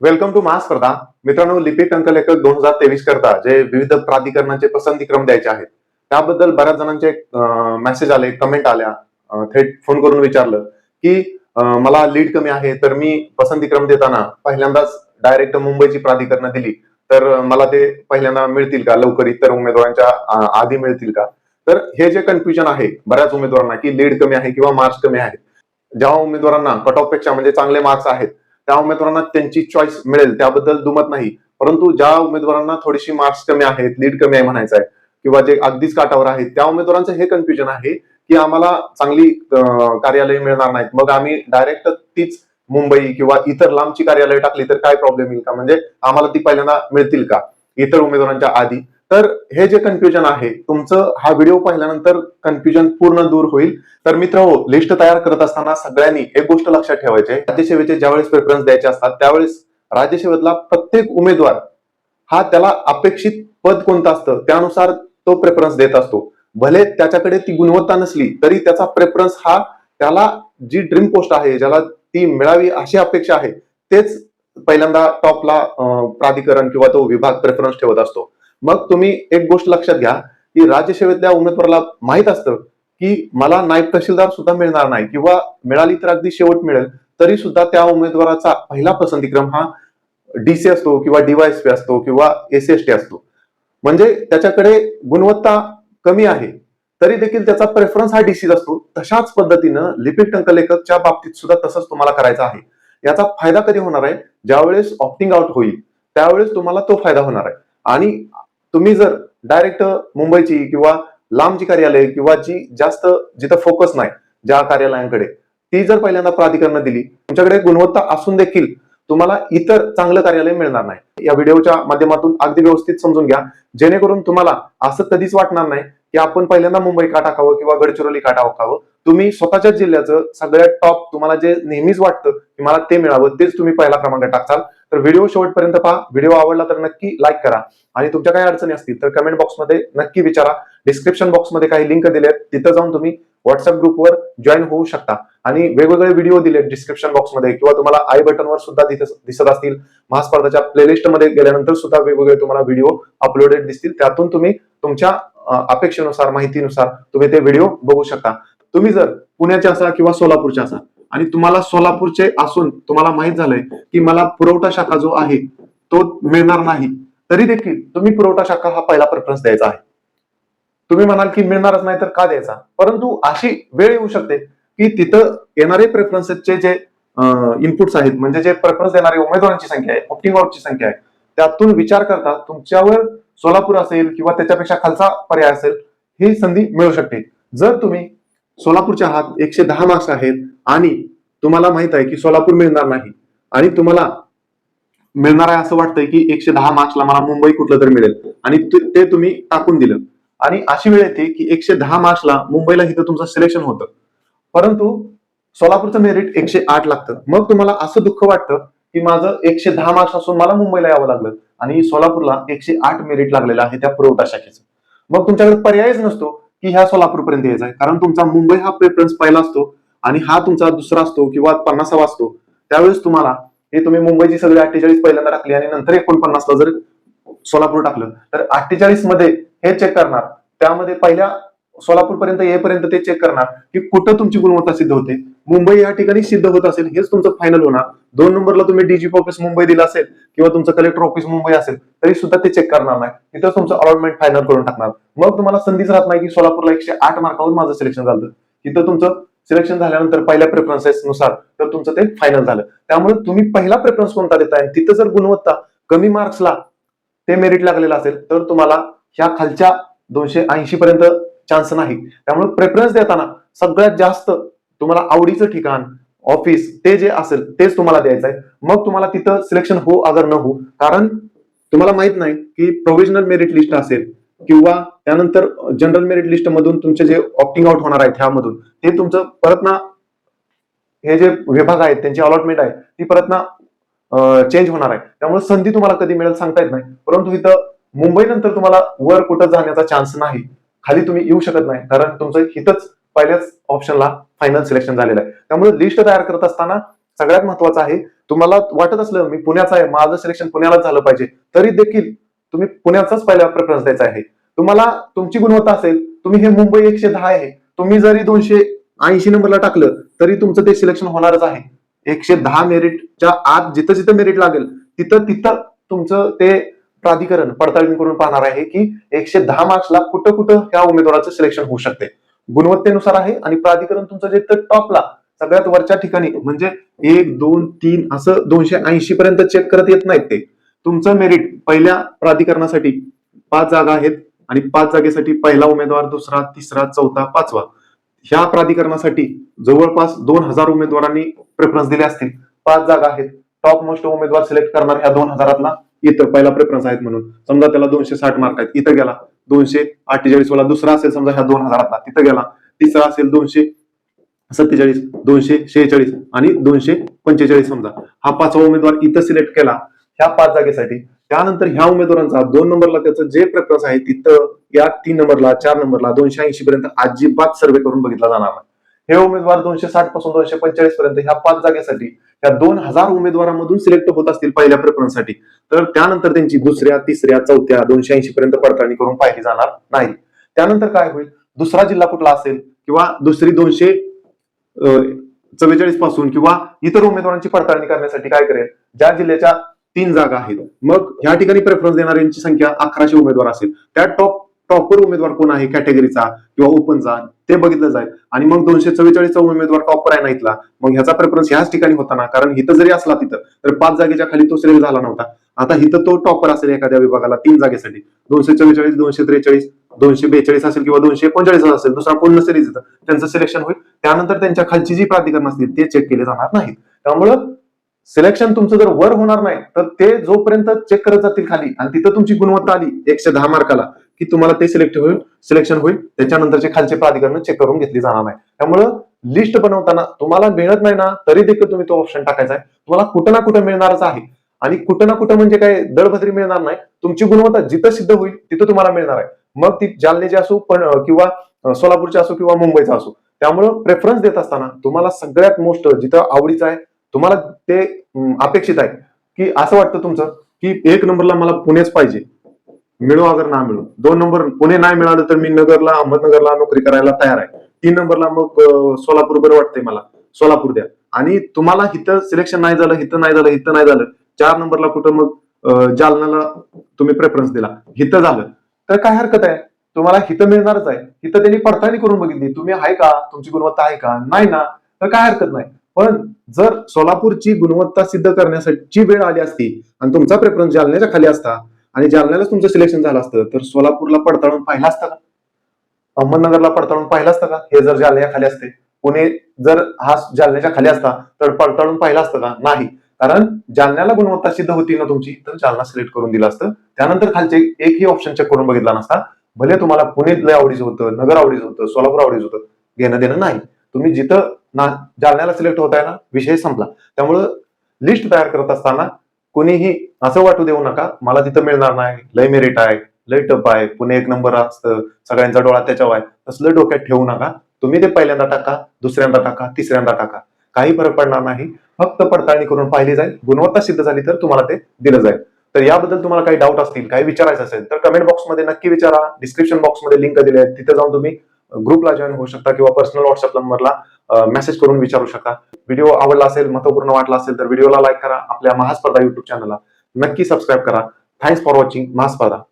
Welcome to महास्पर्धा मित्रांनो लिपिक अंकलेखक दोन हजार तेवीस करता जे विविध प्राधिकरणाचे पसंती क्रम द्यायचे आहेत. त्याबद्दल बऱ्याच जणांचे मेसेज आले कमेंट आल्या. थेट फोन करून विचारलं की मला लीड कमी आहे तर मी पसंती क्रम देताना पहिल्यांदाच डायरेक्ट मुंबईची प्राधिकरणं दिली. तर मला ते पहिल्यांदा मिळतील का लवकर इतर उमेदवारांच्या आधी मिळतील का? तर हे जे कन्फ्युजन आहे बऱ्याच उमेदवारांना की लीड कमी आहे किंवा मार्क्स कमी आहेत. ज्या उमेदवारांना कट ऑफपेक्षा म्हणजे चांगले मार्क्स आहेत त्या उमेदवारांना त्यांची चॉईस मिळेल त्याबद्दल दुमत नाही. परंतु ज्या उमेदवारांना थोडीशी मार्क्स कमी आहेत लीड कमी आहे म्हणायचं आहे किंवा जे अगदीच काटावर आहेत त्या उमेदवारांचं हे कन्फ्युजन आहे की आम्हाला चांगली कार्यालय मिळणार नाहीत. मग आम्ही डायरेक्ट तीच मुंबई किंवा इतर लांबची कार्यालय टाकली तर काय प्रॉब्लेम येईल का? म्हणजे आम्हाला ती पहिल्यांदा मिळतील का? इतर उमेदवारांच्या आधी. तर हे जे कन्फ्युजन आहे तुमचं हा व्हिडिओ पाहिल्यानंतर कन्फ्युजन पूर्ण दूर होईल. तर मित्र हो लिस्ट तयार करत असताना सगळ्यांनी एक गोष्ट लक्षात ठेवायची आहे. राज्यसेवेचे ज्यावेळेस प्रेफरन्स द्यायचे असतात त्यावेळेस राज्यसेवेतला प्रत्येक उमेदवार हा त्याला अपेक्षित पद कोणतं असतं त्यानुसार तो प्रेफरन्स देत असतो. भले त्याच्याकडे ती गुणवत्ता नसली तरी त्याचा प्रेफरन्स हा त्याला जी ड्रीम पोस्ट आहे ज्याला ती मिळावी अशी अपेक्षा आहे तेच पहिल्यांदा टॉपला प्राधिकरण किंवा तो विभाग प्रेफरन्स ठेवत असतो. मग तुम्ही एक गोष्ट लक्षात घ्या की राज्यसेवेतल्या उमेदवाराला माहीत असतं की मला नायब तहसीलदार सुद्धा मिळणार नाही किंवा मिळाली तर अगदी शेवट मिळेल तरी सुद्धा त्या उमेदवाराचा पहिला पसंतीक्रम हा डीसी असतो किंवा डीवायएसपी असतो किंवा एसीएसटी असतो. म्हणजे त्याच्याकडे गुणवत्ता कमी आहे तरी देखील त्याचा प्रेफरन्स हा डीसी असतो. तशाच पद्धतीनं लिपिक टंकलेखकच्या बाबतीत सुद्धा तसंच तुम्हाला करायचं आहे. याचा फायदा कधी होणार आहे? ज्यावेळेस ऑप्टिंग आउट होईल त्यावेळेस तुम्हाला तो फायदा होणार आहे. आणि तुम्ही जर डायरेक्ट मुंबईची किंवा लांबची कार्यालय किंवा जी जास्त जिथं फोकस नाही ज्या कार्यालयांकडे ती जर पहिल्यांदा प्राधिकरण दिली तुमच्याकडे गुणवत्ता असून देखील तुम्हाला इतर चांगलं कार्यालय मिळणार नाही. या व्हिडिओच्या माध्यमातून अगदी व्यवस्थित समजून घ्या. जेणेकरून तुम्हाला असं कधीच वाटणार नाही की आपण पहिल्यांदा मुंबई का टाकावं किंवा गडचिरोली का टाकावं. तुम्ही स्वतःच्याच जिल्ह्याचं सगळ्यात टॉप तुम्हाला जे नेहमीच वाटतं की मला ते मिळावं तेच तुम्ही पहिला क्रमांक टाकसाल तर व्हिडिओ शेवटपर्यंत पहा. व्हिडिओ आवडला तर नक्की लाईक करा. आणि तुमच्या काही अडचणी असतील तर कमेंट बॉक्समध्ये नक्की विचारा. डिस्क्रिप्शन बॉक्समध्ये काही लिंक दिले आहेत तिथं जाऊन तुम्ही व्हॉट्सअप ग्रुपवर जॉईन होऊ शकता. आणि वेगवेगळे व्हिडिओ दिले डिस्क्रिप्शन बॉक्समध्ये किंवा तुम्हाला आय बटनवर सुद्धा दिसत असतील. महास्पर्धाच्या प्लेलिस्टमध्ये गेल्यानंतर सुद्धा वेगवेगळे तुम्हाला व्हिडिओ अपलोडेड दिसतील. त्यातून तुम्ही तुमच्या अपेक्षेनुसार माहितीनुसार तुम्ही ते व्हिडिओ बघू शकता. तुम्ही जर पुण्याचे असा किंवा सोलापूरचे असा आणि तुम्हाला सोलापूरचे असून तुम्हाला माहीत झालंय की मला पुरवठा शाखा जो आहे तो मिळणार नाही तरी देखील तुम्ही पुरवठा शाखा हा पहिला प्रेफरन्स द्यायचा आहे. तुम्ही म्हणाल की मिळणारच नाही तर का द्यायचा? परंतु अशी वेळ येऊ शकते की तिथं येणारे प्रेफरन्सचे जे इनपुट्स आहेत म्हणजे जे प्रेफरन्स देणारे उमेदवारांची संख्या आहे ऑप्टिंग आउटची संख्या आहे त्यातून विचार करता तुमच्यावर सोलापूर असेल किंवा त्याच्यापेक्षा खालचा पर्याय असेल ही संधी मिळू शकते. जर तुम्ही सोलापूरच्या हात एकशे दहा मार्क्स आहेत आणि तुम्हाला माहीत आहे की सोलापूर मिळणार नाही. आणि तुम्हाला मिळणार आहे असं वाटतंय की एकशे दहा मार्क्सला मला मुंबई कुठलं तरी मिळेल. आणि ते ते तुम्ही टाकून दिलं. आणि अशी वेळ येते की एकशे दहा मार्क्सला मुंबईला इथं तुमचं सिलेक्शन होतं. परंतु सोलापूरचं मेरिट एकशे आठ लागतं. मग तुम्हाला असं दुःख वाटतं की माझं एकशे दहा मार्क्स असून मला मुंबईला यावं लागलं. आणि सोलापूरला एकशे आठ मेरिट लागलेलं आहे त्या पुरवठा शाखेचं. मग तुमच्याकडे पर्यायच नसतो. की ह्या सोलापूरपर्यंत यायचा आहे. कारण तुमचा मुंबई हा प्रेफरन्स पहिला असतो आणि हा तुमचा दुसरा असतो किंवा पन्नासावा असतो. त्यावेळेस तुम्हाला हे तुम्ही मुंबईची सगळी अठ्ठेचाळीस पहिल्यांदा टाकली आणि नंतर एकोणपन्नासला जर सोलापूर टाकलं तर अठ्ठेचाळीसमध्ये हे चेक करणार. त्यामध्ये पहिल्या सोलापूर पर्यंत येईपर्यंत ते चेक करणार की कुठं तुमची गुणवत्ता सिद्ध होते. मुंबई या ठिकाणी सिद्ध होत असेल हेच तुमचं फायनल होणार. दोन नंबरला तुम्ही डीजीपी ऑफिस मुंबई दिलं असेल किंवा तुमचं कलेक्टर ऑफिस मुंबई असेल तरी सुद्धा ते चेक करणार नाही. तिथं तुमचं अलॉटमेंट फायनल करून टाकणार. मग तुम्हाला संधीच राहत नाही की सोलापूरला एकशे आठ मार्कावर माझं सिलेक्शन झालं. तिथं तुमचं सिलेक्शन झाल्यानंतर पहिल्या प्रेफरन्सेस नुसार तर तुमचं ते फायनल झालं. त्यामुळे तुम्ही पहिला प्रेफरन्स कोणता देताय? तिथं जर गुणवत्ता कमी मार्क्सला ते मेरिट लागलेलं असेल तर तुम्हाला ह्या खालच्या दोनशे ऐंशी पर्यंत चान्स नाही. त्यामुळे प्रेफरन्स देताना सगळ्यात जास्त तुम्हाला आवडीचं ठिकाण ऑफिस ते जे असेल तेच तुम्हाला द्यायचं आहे मग तुम्हाला तिथं सिलेक्शन हो अगर न हो कारण तुम्हाला माहीत नाही की प्रोव्हिजनल मेरिट लिस्ट असेल किंवा त्यानंतर जनरल मेरिट लिस्ट मधून तुमचे जे ऑप्टिंग आउट होणार आहेत ह्यामधून ते तुमचं परत ना हे जे विभाग आहेत त्यांची अलॉटमेंट आहे ती परत ना चेंज होणार आहे. त्यामुळे संधी तुम्हाला कधी मिळेल सांगता येत नाही. परंतु इथं मुंबई नंतर तुम्हाला वर कुठं जाण्याचा चान्स नाही. खाली तुम्ही येऊ शकत नाही कारण तुमचं हिथंच पहिल्याच ऑप्शनला फायनल सिलेक्शन झालेलं आहे. त्यामुळे लिस्ट तयार करत असताना सगळ्यात महत्वाचं आहे तुम्हाला वाटत असलं मी पुण्याचं आहे माझं सिलेक्शन पुण्यालाच झालं पाहिजे तरी देखील तुम्ही पुण्याचाच पहिला प्रेफरन्स द्यायचा आहे. तुम्हाला तुमची गुणवत्ता असेल तुम्ही हे मुंबई एकशे दहा आहे तुम्ही जरी दोनशे ऐंशी नंबरला टाकलं तरी तुमचं ते सिलेक्शन होणारच आहे. एकशे दहा मेरिटच्या आत जिथं जिथं मेरिट लागेल तिथं तिथं तुमचं ते प्राधिकरण पडताळणी करून पाहणार आहे की एकशे दहा मार्क्सला कुठं कुठं ह्या उमेदवाराचं सिलेक्शन होऊ शकते. गुणवत्तेनुसार आहे आणि प्राधिकरण तुमचं जे टॉपला सगळ्यात वरच्या ठिकाणी म्हणजे एक दोन तीन असं दोनशे ऐंशी पर्यंत चेक करत येत नाहीत ते. तुमचं मेरिट पहिल्या प्राधिकरणासाठी पाच जागा आहेत आणि पाच जागेसाठी पहिला उमेदवार दुसरा तिसरा चौथा पाचवा. ह्या प्राधिकरणासाठी जवळपास दोन हजार उमेदवारांनी प्रेफरन्स दिले असतील. पाच जागा आहेत. टॉप मोस्ट उमेदवार सिलेक्ट करणार ह्या दोन हजारातला. इथं पहिला प्रेफरन्स आहेत म्हणून. समजा त्याला दोनशे साठ मार्क आहेत इथं गेला. दोनशे अठ्ठेचाळीस वाला दुसरा असेल समजा ह्या दोन हजारातला तिथं गेला. तिसरा असेल दोनशे सत्तेचाळीस दोनशे शेहेचाळीस आणि दोनशे पंचेचाळीस समजा. हा पाचवा उमेदवार इथं सिलेक्ट केला ह्या पाच जागेसाठी. त्यानंतर ह्या उमेदवारांचा दोन नंबरला त्याचं जे प्रेफरन्स आहे तिथं या तीन नंबरला चार नंबरला दोनशे ऐंशी पर्यंत अजिबात सर्वे करून बघितला जाणार नाही. हे उमेदवार दोनशे साठपासून दोनशे पंचेचाळीस पर्यंत ह्या पाच जागेसाठी या दोन हजार उमेदवारांमधून सिलेक्ट होत असतील पहिल्या प्रकरणासाठी. तर त्यानंतर त्यांची दुसऱ्या तिसऱ्या चौथ्या दोनशे ऐंशी पर्यंत पडताळणी करून पाहिली जाणार नाही. त्यानंतर काय होईल? दुसरा जिल्हा कुठला असेल? किंवा दुसरी दोनशे चव्वेचाळीसपासून किंवा इतर उमेदवारांची पडताळणी करण्यासाठी काय करेल? ज्या जिल्ह्याच्या तीन जागा आहेत. मग ह्या ठिकाणी प्रेफरन्स देणाऱ्यांची संख्या अकराशे उमेदवार असेल. त्या टॉप टॉपर उमेदवार कोण आहे कॅटेगरीचा किंवा ओपनचा ते बघितलं जाईल. आणि मग दोनशे चव्वेचाळीसचा उमेदवार टॉपर आहे ना इथला मग ह्याचा प्रेफरन्स ह्याच ठिकाणी होता ना कारण हिथं जरी असला तिथं तर पाच जागेच्या खाली तो सिलेक्ट झाला नव्हता. आता हिथं तो टॉपर असेल एखाद्या विभागाला तीन जागेसाठी. दोनशे चव्वेचाळीस दोनशे त्रेचाळीस दोनशे बेचाळीस असेल किंवा दोनशे एकोणचाळीस असेल दुसरा कोण नसेल तिथं त्यांचं सिलेक्शन होईल. त्यानंतर त्यांच्या खालची जी प्राधिकरण असतील ते चेक केले जाणार नाहीत. त्यामुळं सिलेक्शन तुमचं जर वर होणार नाही तर ते जोपर्यंत चेक करत जातील खाली आणि तिथं तुमची गुणवत्ता आली एकशे दहा मार्काला की तुम्हाला ते सिलेक्ट होईल सिलेक्शन होईल. त्याच्यानंतरचे खालचे प्राधिकरण चेक करून घेतली जाणार नाही. त्यामुळं लिस्ट बनवताना तुम्हाला मिळत नाही ना तरी देखील तुम्ही तो ऑप्शन टाकायचा आहे. तुम्हाला कुठं ना कुठं मिळणारच आहे. आणि कुठं ना कुठं म्हणजे काय दळभद्री मिळणार नाही. तुमची गुणवत्ता जिथं सिद्ध होईल तिथं तुम्हाला मिळणार आहे. मग ती जालनेची असो पण किंवा सोलापूरची असो किंवा मुंबईचा असो त्यामुळं प्रेफरन्स देत असताना तुम्हाला सगळ्यात मोस्ट जिथं आवडीचं आहे तुम्हाला ते अपेक्षित आहे. की असं वाटतं तुमचं की एक नंबरला मला पुणेच पाहिजे. मिळू अगर ना मिळू. दोन नंबर पुणे नाही मिळालं तर मी नगरला अहमदनगरला नोकरी करायला तयार आहे. तीन नंबरला मग सोलापूर बरं वाटतंय मला. सोलापूर द्या. आणि तुम्हाला हिथं सिलेक्शन नाही झालं इथं नाही झालं इथं नाही झालं. चार नंबरला कुठं मग अं, जालन्याला तुम्ही प्रेफरन्स दिला. हिथं झालं. तर काय हरकत आहे? तुम्हाला हिथं मिळणारच आहे. इथं त्यांनी पडताळणी करून बघितली. तुम्ही आहे का? तुमची गुणवत्ता आहे का? नाही ना? तर काय हरकत नाही. पण जर सोलापूरची गुणवत्ता सिद्ध करण्यासाठी वेळ आली असती आणि तुमचा प्रेफरन्स जालन्याच्या खाली असता आणि जालन्यालाच तुमचं सिलेक्शन झालं असतं तर सोलापूरला पडताळून पाहिला असतं का? अहमदनगरला पडताळून पाहिलं असतं का? हे जर जालन्या खाली असते पुणे जर हा जालन्याच्या खाली असता तर पडताळून पाहिला असतं का? नाही. कारण जालन्याला गुणवत्ता सिद्ध होती ना तुमची तर जालना सिलेक्ट करून दिलं असतं. त्यानंतर खालचे एकही ऑप्शन चेक करून बघितला नसता. भले तुम्हाला पुणे लय आवडीचं होतं नगर आवडीचं होतं सोलापूर आवडीचं होतं घेणं देणं नाही. तुम्ही जिथं ना जालन्याला सिलेक्ट होताय ना विषय संपला. त्यामुळं लिस्ट तयार करत असताना कोणीही असं वाटू देऊ नका. मला तिथं मिळणार नाही. लय मेरिट आहे. लय टप आहे. पुणे एक नंबर असतं. सगळ्यांचा डोळा त्याच्यावर आहे. तसलं डोक्यात ठेवू नका. तुम्ही ते पहिल्यांदा टाका दुसऱ्यांदा टाका तिसऱ्यांदा टाका. काही फरक पडणार नाही. फक्त पडताळणी करून पाहिली जाईल. गुणवत्ता सिद्ध झाली तर तुम्हाला ते दिलं जाईल. तर याबद्दल तुम्हाला काही डाऊट असतील काही विचारायचं असेल तर कमेंट बॉक्समध्ये नक्की विचारा. डिस्क्रिप्शन बॉक्समध्ये लिंक दिले आहेत. तिथे जाऊन तुम्ही ग्रुपला जॉईन होऊ शकता किंवा पर्सनल व्हॉट्सअप नंबरला मेसेज करून विचारू शकता. व्हिडिओ आवडला असेल महत्त्वपूर्ण वाटला असेल तर व्हिडिओला लाईक करा. आपल्या महास्पर्धा युट्यूब चॅनलला नक्की सबस्क्राईब करा. Thanks for watching महास्पर्धा